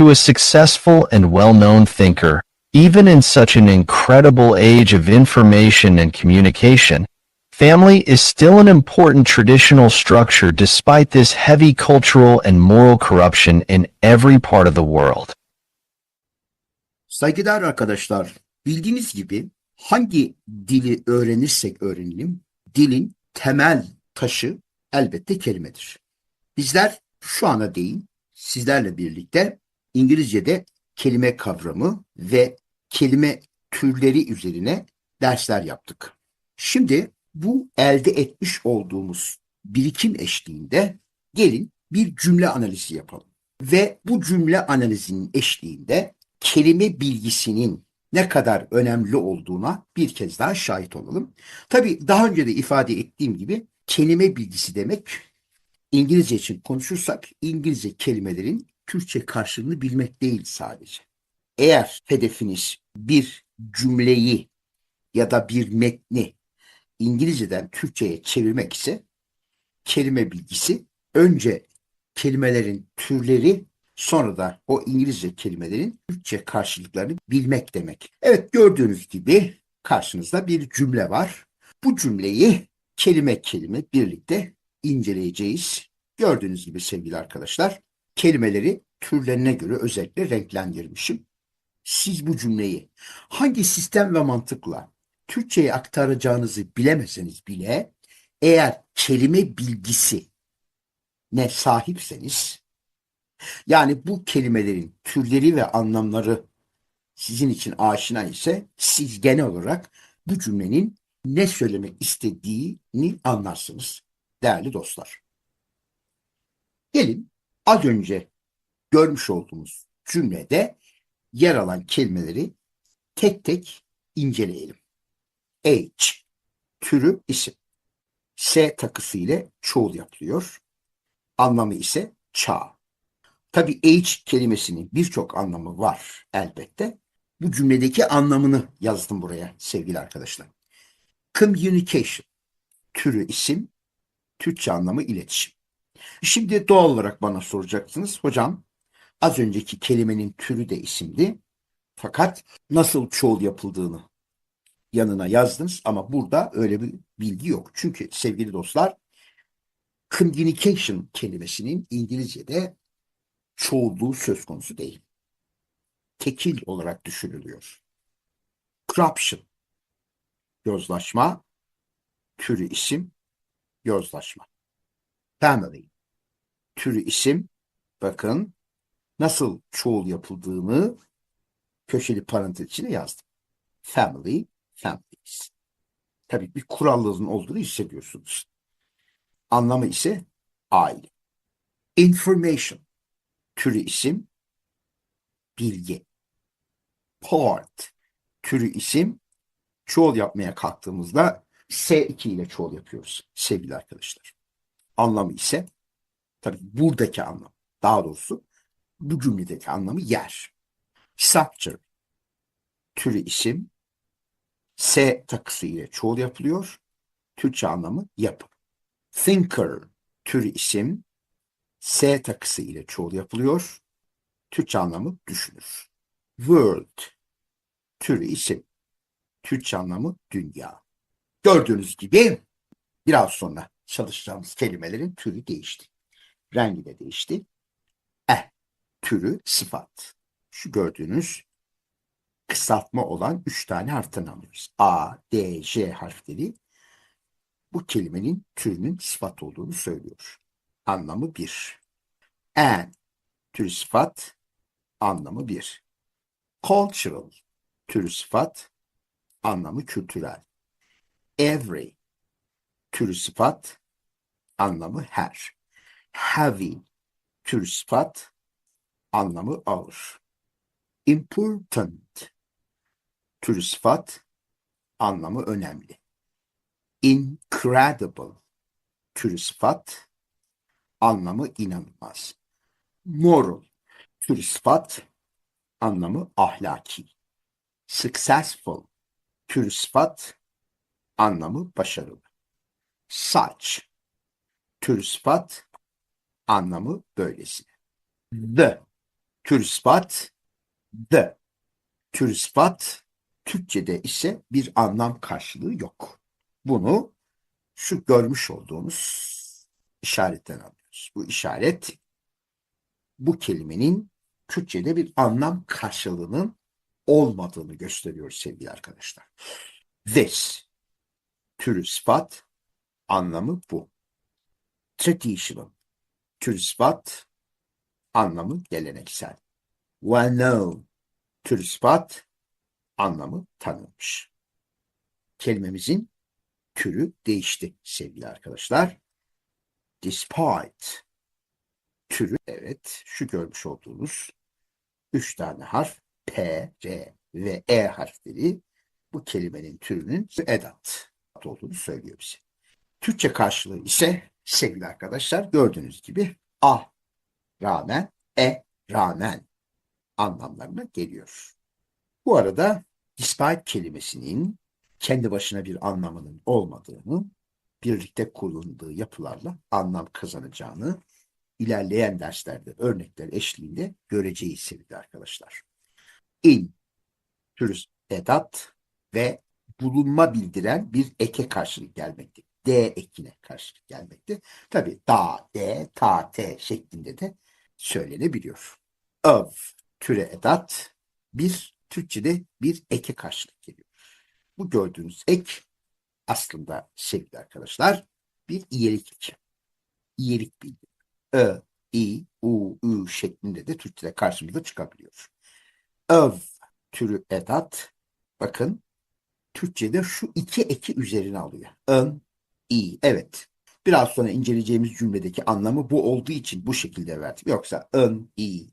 To a successful and well-known thinker, even in such an incredible age of information and communication, family is still an important traditional structure despite this heavy cultural and moral corruption in every part of the world. Saygıdeğer arkadaşlar, bildiğiniz gibi hangi dili öğrenirsek öğrenelim, dilin temel taşı elbette kelimedir. Bizler şu ana değin sizlerle birlikte İngilizce'de kelime kavramı ve kelime türleri üzerine dersler yaptık. Şimdi bu elde etmiş olduğumuz birikim eşliğinde gelin bir cümle analizi yapalım. Ve bu cümle analizinin eşliğinde kelime bilgisinin ne kadar önemli olduğuna bir kez daha şahit olalım. Tabii daha önce de ifade ettiğim gibi kelime bilgisi demek İngilizce için konuşursak İngilizce kelimelerin Türkçe karşılığını bilmek değil sadece. Eğer hedefiniz bir cümleyi ya da bir metni İngilizceden Türkçe'ye çevirmek ise kelime bilgisi önce kelimelerin türleri sonra da o İngilizce kelimelerin Türkçe karşılıklarını bilmek demek. Evet gördüğünüz gibi karşınızda bir cümle var. Bu cümleyi kelime kelime birlikte inceleyeceğiz. Gördüğünüz gibi sevgili arkadaşlar kelimeleri türlerine göre özellikle renklendirmişim. Siz bu cümleyi hangi sistem ve mantıkla Türkçe'ye aktaracağınızı bilemeseniz bile eğer kelime bilgisi ne sahipseniz yani bu kelimelerin türleri ve anlamları sizin için aşina ise siz genel olarak bu cümlenin ne söylemek istediğini anlarsınız değerli dostlar. Gelin az önce görmüş olduğumuz cümlede yer alan kelimeleri tek tek inceleyelim. H türü isim. S takısı ile çoğul yapılıyor. Anlamı ise çağ. Tabi H kelimesinin birçok anlamı var elbette. Bu cümledeki anlamını yazdım buraya sevgili arkadaşlar. Communication türü isim, Türkçe anlamı iletişim. Şimdi doğal olarak bana soracaksınız. Hocam az önceki kelimenin türü de isimdi. Fakat nasıl çoğul yapıldığını yanına yazdınız ama burada öyle bir bilgi yok. Çünkü sevgili dostlar communication kelimesinin İngilizce'de çoğulluğu söz konusu değil. Tekil olarak düşünülüyor. Corruption yozlaşma türü isim yozlaşma. Family türü isim bakın nasıl çoğul yapıldığını köşeli parantez içine yazdım. Family families. Tabii bir kurallılığın olduğunu hissediyorsunuz. Anlamı ise aile. Information türü isim bilgi. Part türü isim çoğul yapmaya kalktığımızda S2 ile çoğul yapıyoruz sevgili arkadaşlar. Anlamı ise tabii buradaki anlam daha doğrusu bu cümledeki anlamı yer. Structure türü isim S takısı ile çoğul yapılıyor. Türkçe anlamı yapı. Thinker türü isim S takısı ile çoğul yapılıyor. Türkçe anlamı düşünür. World türü isim. Türkçe anlamı dünya. Gördüğünüz gibi biraz sonra çalışacağımız kelimelerin türü değişti. Rengi de değişti. E türü sıfat. Şu gördüğünüz kısaltma olan üç tane harften alıyoruz. A, D, J harfleri bu kelimenin türünün sıfat olduğunu söylüyor. Anlamı bir. En türü sıfat anlamı bir. Cultural türü sıfat anlamı kültürel. Every türü sıfat anlamı her. Heavy türü sıfat anlamı ağır. Important türü sıfat anlamı önemli. Incredible türü sıfat anlamı inanılmaz. Moral türü sıfat anlamı ahlaki. Successful türü sıfat anlamı başarılı. Such türü sıfat anlamı böylesine. The Tür ispat the. Tür ispat Türkçe'de ise bir anlam karşılığı yok. Bunu şu görmüş olduğumuz işaretten anlıyoruz. Bu işaret bu kelimenin Türkçe'de bir anlam karşılığının olmadığını gösteriyor sevgili arkadaşlar. This türü sıfat anlamı bu. Traditional türü sıfat anlamı geleneksel. Well known türü sıfat anlamı tanınmış. Kelimemizin türü değişti sevgili arkadaşlar. Despite türü evet şu görmüş olduğunuz üç tane harf P, R ve E harfleri bu kelimenin türünün edat olduğunu söylüyor bize. Türkçe karşılığı ise sevgili arkadaşlar gördüğünüz gibi A rağmen E rağmen anlamlarına geliyor. Bu arada despite kelimesinin kendi başına bir anlamının olmadığını, birlikte kullanıldığı yapılarla anlam kazanacağını ilerleyen derslerde örnekler eşliğinde göreceğiz sevgili arkadaşlar. In, türüz edat ve bulunma bildiren bir eke karşılık gelmekte. D ekine karşılık gelmekte. Tabi da, de, ta, te şeklinde de söylenebiliyor. Of, türe edat bir Türkçe'de bir eke karşılık geliyor. Bu gördüğünüz ek aslında sevgili arkadaşlar bir iyelik eki. İyelik bildirir. Ö, i, u, ü şeklinde de Türkçe'de karşımıza çıkabiliyor. Öv türü edat bakın Türkçe'de şu iki eki üzerine alıyor. Ön, i. Evet. Biraz sonra inceleyeceğimiz cümledeki anlamı bu olduğu için bu şekilde verdim. Yoksa ön, i,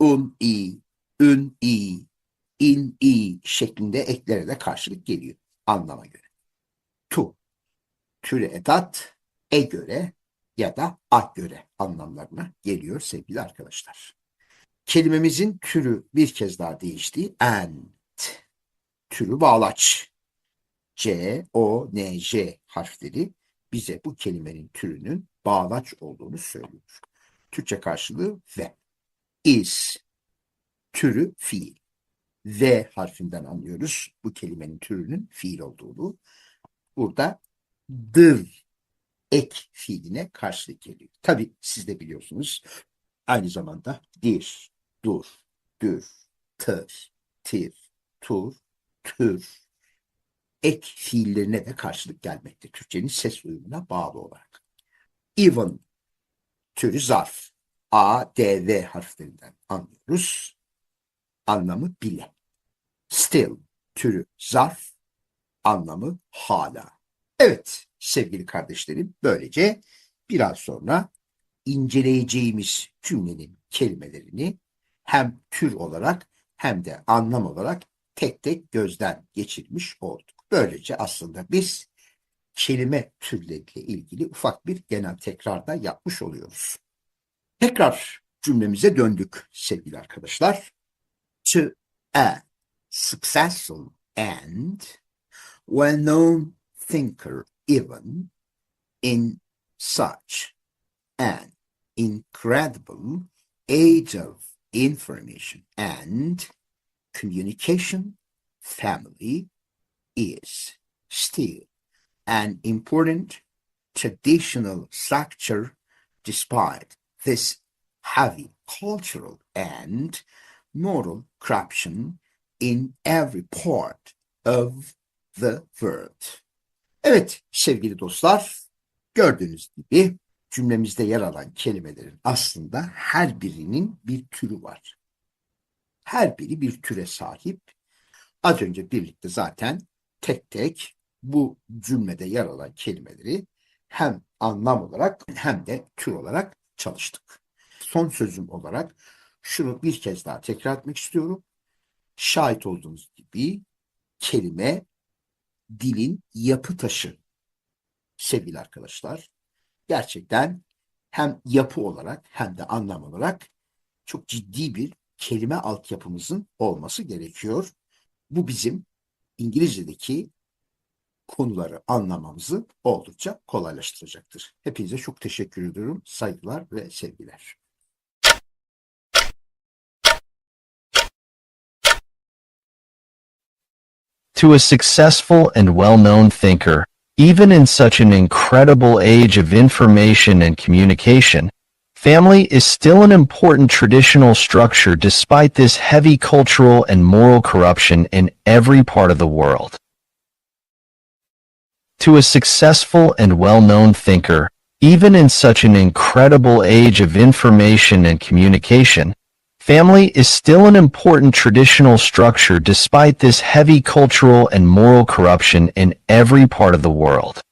un, i, ün, i, in, i şeklinde eklere de karşılık geliyor anlama göre. Tu, türü edat, e göre ya da a göre anlamlarına geliyor sevgili arkadaşlar. Kelimemizin türü bir kez daha değişti. And, türü bağlaç. C, O, N, J harfleri bize bu kelimenin türünün bağlaç olduğunu söylüyor. Türkçe karşılığı ve. Is, türü fiil. V harfinden anlıyoruz bu kelimenin türünün fiil olduğunu. Burada dır ek fiiline karşılık geliyor. Tabi siz de biliyorsunuz aynı zamanda dir, dur, dür, tır, tir, tur, tür ek fiillerine de karşılık gelmekte. Türkçenin ses uyumuna bağlı olarak. Even türü zarf. A, D, V harflerinden anlıyoruz. Anlamı bile. Still türü zarf. Anlamı hala. Evet sevgili kardeşlerim böylece biraz sonra inceleyeceğimiz cümlenin kelimelerini hem tür olarak hem de anlam olarak tek tek gözden geçirmiş olduk. Böylece aslında biz kelime türleriyle ilgili ufak bir genel tekrar da yapmış oluyoruz. Tekrar cümlemize döndük sevgili arkadaşlar. To a successful and well-known thinker even in such an incredible age of information and communication, family is still an important traditional structure despite this heavy cultural and moral corruption in every part of the world. Evet sevgili dostlar, gördüğünüz gibi cümlemizde yer alan kelimelerin aslında her birinin bir türü var. Her biri bir türe sahip. Az önce birlikte zaten tek tek bu cümlede yer alan kelimeleri hem anlam olarak hem de tür olarak çalıştık. Son sözüm olarak şunu bir kez daha tekrar etmek istiyorum. Şahit olduğunuz gibi kelime dilin yapı taşı sevgili arkadaşlar. Gerçekten hem yapı olarak hem de anlam olarak çok ciddi bir kelime altyapımızın olması gerekiyor. Bu bizim İngilizce'deki konuları anlamamızı oldukça kolaylaştıracaktır. Hepinize çok teşekkür ediyorum. Saygılar ve sevgiler. To a successful and well-known thinker, even in such an incredible age of information and communication, family is still an important traditional structure despite this heavy cultural and moral corruption in every part of the world. To a successful and well-known thinker, even in such an incredible age of information and communication, family is still an important traditional structure despite this heavy cultural and moral corruption in every part of the world.